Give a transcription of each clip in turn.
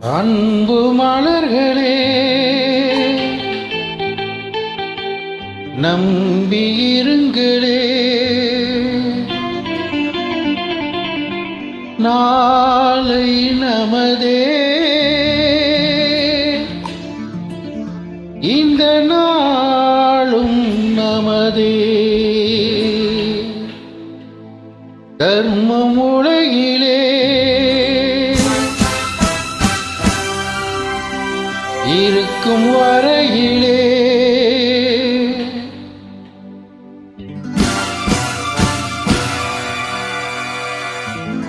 அன்பு மலர்களே நம்பியிருங்களே நாளை நமதே. இந்த நாளும் நமதே. தர்மம்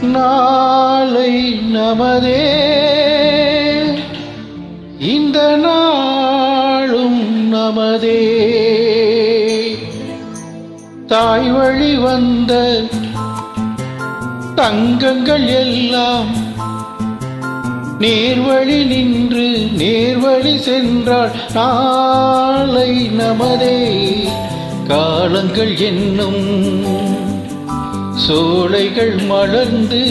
நாளை நமதே. இந்த நாளும் நமதே. தாய் வழி வந்த தங்கங்கள் எல்லாம் நேர்வழி நின்று நேர்வழி சென்றாள் நாளை நமதே. காலங்கள் என்னும் சோலைகள் மலர்ந்து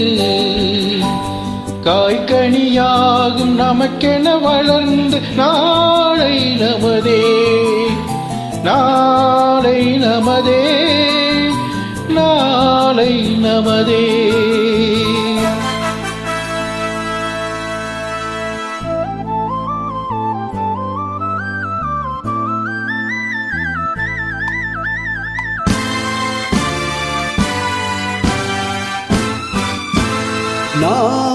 காய்கனியாகும் நமக்கென வளர்ந்து நாளை நமதே நாளை நமதே நாளை நமதே. நாளை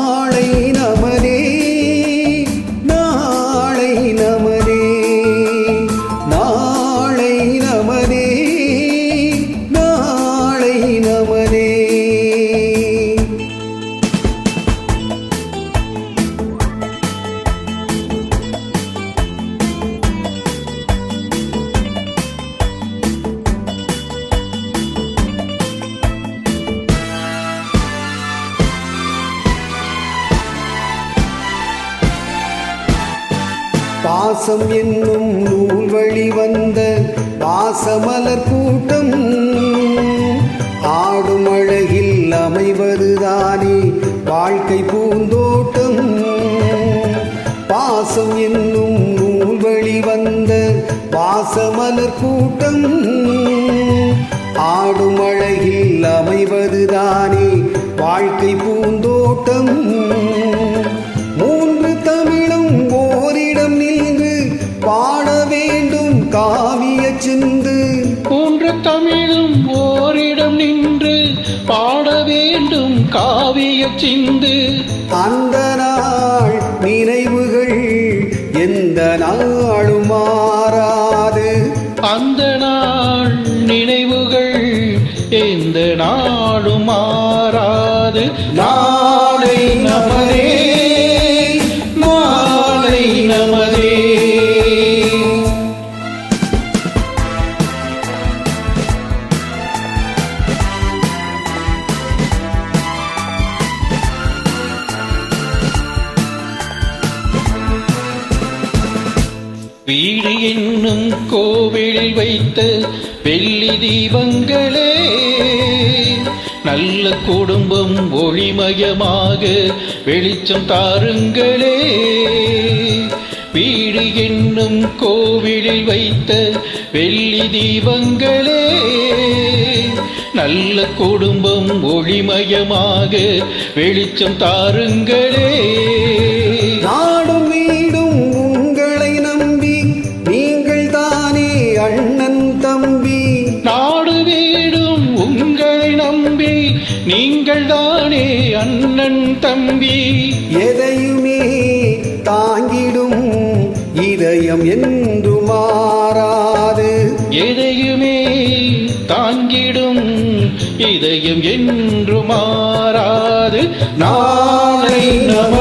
பாசம் என்னும் நூல் வழி வந்த பாசமலர் கூட்டம். ஆடும் அழகில் அமைவதுதானே வாழ்க்கை பூந்தோட்டம். பாசம் என்னும் நூல் வழி வந்த பாசமலர் கூட்டம். ஆடும் அழகில் அமைவதுதானே வாழ்க்கை பூந்தோட்டம். தமிழும் ஓரிடம் நின்று பாட வேண்டும் காவிய சிந்து. அந்த நாள் நினைவுகள் எந்த நாளும் மாறாது. அந்த நாள் நினைவுகள் எந்த நாளும் வீடு என்னும் கோவிலில் வைத்த வெள்ளி தீபங்களே நல்ல குடும்பம் ஒளிமயமாக வெளிச்சம் தாருங்களே. வீடு என்னும் கோவிலில் வைத்த வெள்ளி தீபங்களே நல்ல குடும்பம் ஒளிமயமாக வெளிச்சம் தாருங்களே. அண்ணன் தம்பி. எதையுமே தாங்கிடும் இதயம் என்று மாறாது. எதையுமே தாங்கிடும் இதயம் என்று மாறாது. நாளை நம